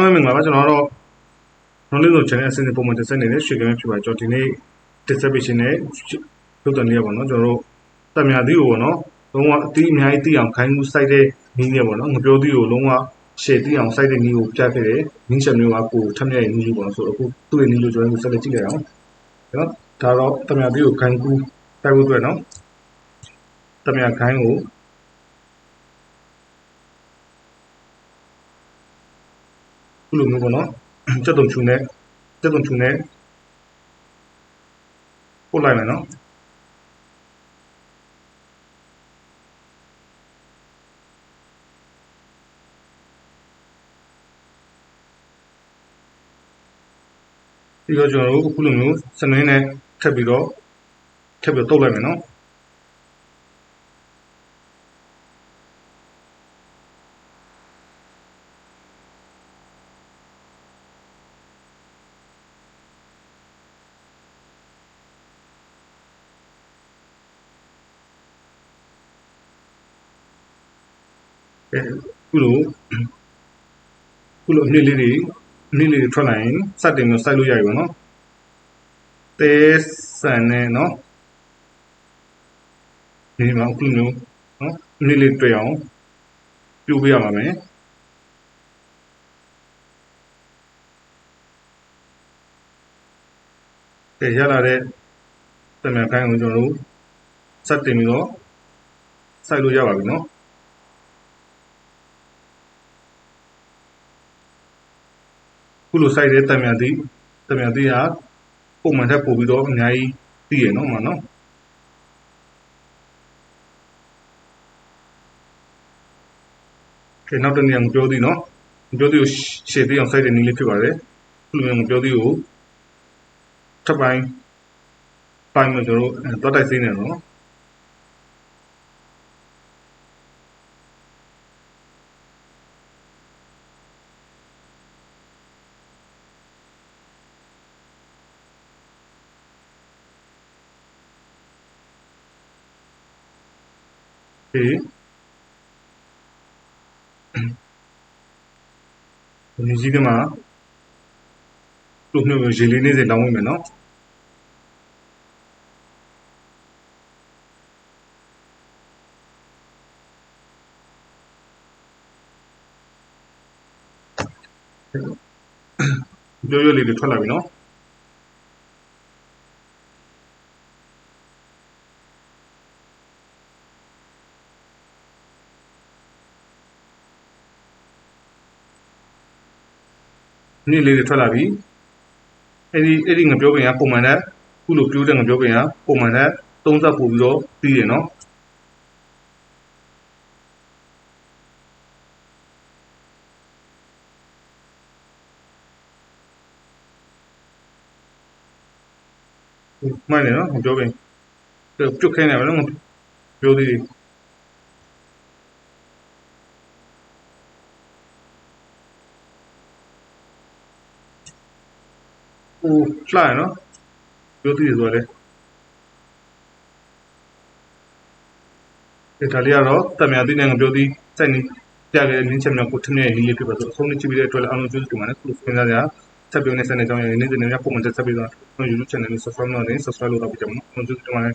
အားလုံးမင်္ဂလာပါကျွန်တော်ကတော့ knowledge zone channel အစီအစဉ်ပုံမှန်တက်ဆက်နေတဲ့ရွှေကမ်းဖြစ်ပါကျွန်တော်ဒီနေ့ distribution နဲ့ပြုတ်တယ်လေးပေါ့နော်ကျွန်တော်တို့တမြာသီးကိုပေါ့နော်လုံးဝအသီးအများကြီးသိအောင်ခိုင်းမှုစိုက်တဲ့နည်းနဲ့ပေါ့နော်ငပြောသီးကိုလုံးဝရှယ်သိအောင်စိုက်တဲ့နည်းကိုပြခဲ့တယ်နည်းချက်မျိုးကကိုထက်မြက်ရဲ့နည်းလေးပေါ့နော်ဆိုတော့အခုသူ့ရဲ့နည်းလို့ကျွန်တော်တို့ဆက်လက်ကြည့်လိုက်အောင်နော်ဒါတော့တမြာသီးကိုခိုင်းကူးတိုက်ဖို့အတွက်နော်တမြာခိုင်းကို ခုလိုမျိုးပေါ့နော်စက်တုံချူနဲ့စက်တုံချူနဲ့ပို့လိုက်မယ်နော်ပြီးတော့ကျွန်တော်တို့အခုလိုမျိုးစနင်းနဲ့ထပ်ပြီးတော့ထပ်ပြီးတော့တုတ်လိုက်မယ်နော် အဲခုလိုခုလိုအနည်းလေးတွေအနည်းလေးတွေထွက်လာရင်စတင်ပြီးစိုက်လို့ရပြီပေါ့နော်တဲဆန်နဲ့နော်ဒီမှာခုလိုမျိုးနော်အနည်းလေးတွေ့အောင်ပြိုးပေးရမှာမယ်ကဲရလာတဲ့တမန်ခိုင်းကိုကျွန်တော်တို့စတင်ပြီးတော့စိုက်လို့ရပါပြီနော် ခုလို site တဲ့တံမြန်သည့်တံမြန်သည့်ဟာပုံမှန်ထက်ပိုပြီးတော့အများကြီးသိရနော်မနော်ကဲနောက်တစ်နေရာကိုပြောသည်နော်ပြောသည်ကိုရှေ့သိအောင် site တဲ့နည်းလေးဖြစ်ပါတယ်ခုလိုမျိုးပြောသည်ကိုထပ်ပိုင်းပိုင်းမှာကျွန်တော်တို့သွားတိုက်စိနေနော် ဒီဒီကြီးကမှာလူမျိုးရေလေးနေစေလောင်းဝင်မယ်နော်ရိုးရိုးလေးတွေထွက်လာပြီနော် နေ့လေးတွေထွက်လာပြီအဲ့ဒီအဲ့ဒီငပြောပင်ကပုံမှန်တဲ့ခုလိုပြိုးတဲ့ငပြောပင်ကပုံမှန်တဲ့သုံးဆက်ပို့ပြီးတော့ပြီးရနော်မှန်တယ်နော်ငပြောပင်ပြုတ်ခဲနေပါနော်ပြောသေးတယ် ဟိုလှရနော်ပြောသိရဆိုလဲဒီဒါလေးကတော့တမန်တိနဲ့ငပြောသိစိုက်နေပြခဲ့တဲ့နင်းချက်မြောက်ကိုထမြဲရေးလေးဖြစ်ပါဆိုအဆုံးနဲ့ကြည့်ပြီးတဲ့အတွက်လည်းအားလုံးကျေးဇူးတင်ပါတယ်ခုလိုစဉ်းစားကြဆက်ပြုံးနေစတဲ့ကြောင်းရင်းနေ့စဉ်နဲ့ပုံမှန်တက်ဆက်ပြီးတော့ YouTube channel ကို subscribe လုပ်နေ subscribe လုပ်တော့ပြကြပါဦးကျေးဇူးတင်ပါတယ်